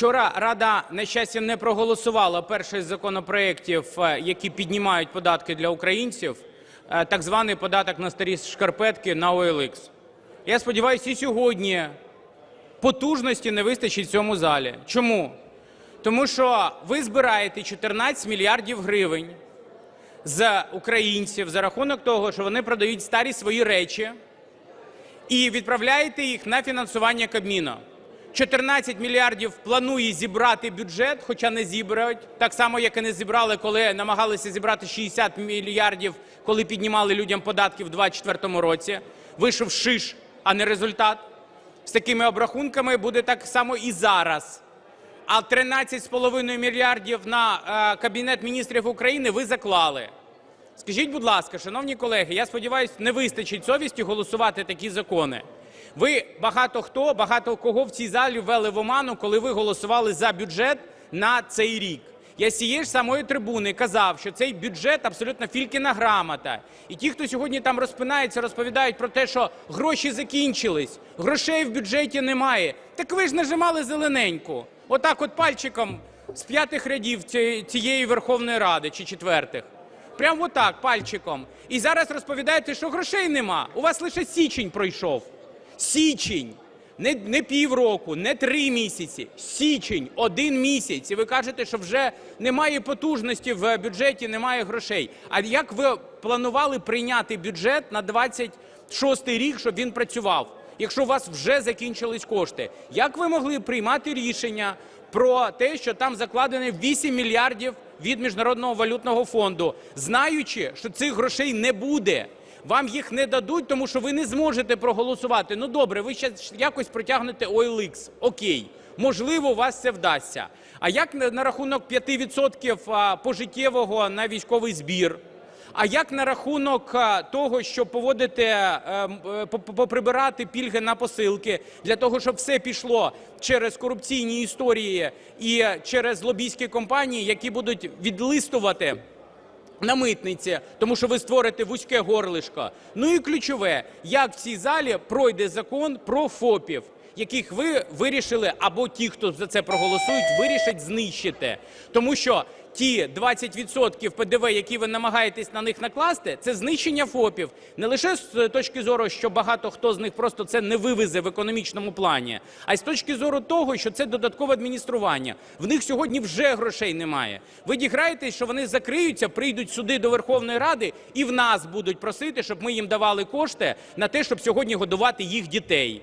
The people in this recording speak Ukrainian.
Вчора Рада, на щастя, не проголосувала перший з законопроєктів, е, які піднімають податки для українців, е, так званий податок на старі шкарпетки на OLX. Я сподіваюся, і сьогодні потужності не вистачить в цьому залі. Чому? Тому що ви збираєте 14 мільярдів гривень з українців за рахунок того, що вони продають старі свої речі і відправляєте їх на фінансування Кабміну. 14 мільярдів планує зібрати бюджет, хоча не зібрають. Так само, як і не зібрали, коли намагалися зібрати 60 мільярдів, коли піднімали людям податки в 2024 році. Вийшов шиш, а не результат. З такими обрахунками буде так само і зараз. А 13,5 мільярдів на е, Кабінет міністрів України ви заклали. Скажіть, будь ласка, шановні колеги, я сподіваюся, не вистачить совісті голосувати такі закони. Ви багато хто, багато кого в цій залі ввели в оману, коли ви голосували за бюджет на цей рік. Я з цієї ж самої трибуни казав, що цей бюджет абсолютно фількіна грамота. І ті, хто сьогодні там розпинається, розповідають про те, що гроші закінчились, грошей в бюджеті немає. Так ви ж нажимали зелененьку. Отак, от пальчиком з п'ятих рядів цієї Верховної Ради чи четвертих. Прямо отак, пальчиком. І зараз розповідаєте, що грошей нема. У вас лише січень пройшов. Січень. Не, не півроку, не три місяці. Січень, один місяць. І ви кажете, що вже немає потужності в бюджеті, немає грошей. А як ви планували прийняти бюджет на 26 рік, щоб він працював? Якщо у вас вже закінчились кошти, як ви могли приймати рішення про те, що там закладено 8 мільярдів від Міжнародного валютного фонду, знаючи, що цих грошей не буде? Вам їх не дадуть, тому що ви не зможете проголосувати. Ну добре, ви ще якось протягнете OLX. Окей, можливо, у вас це вдасться. А як на, рахунок 5% пожиттєвого на військовий збір? А як на рахунок того, щоб поводити, е, е, по- по- поприбирати пільги на посилки, для того, щоб все пішло через корупційні історії і через лобійські компанії, які будуть відлистувати на митниці, тому що ви створите вузьке горлишко. Ну і ключове, як в цій залі пройде закон про ФОПів, яких ви вирішили, або ті, хто за це проголосують, вирішать знищити. Тому що ті 20% ПДВ, які ви намагаєтесь на них накласти, це знищення ФОПів. Не лише з точки зору, що багато хто з них просто це не вивезе в економічному плані, а й з точки зору того, що це додаткове адміністрування. В них сьогодні вже грошей немає. Ви діграєтесь, що вони закриються, прийдуть сюди до Верховної Ради і в нас будуть просити, щоб ми їм давали кошти на те, щоб сьогодні годувати їх дітей.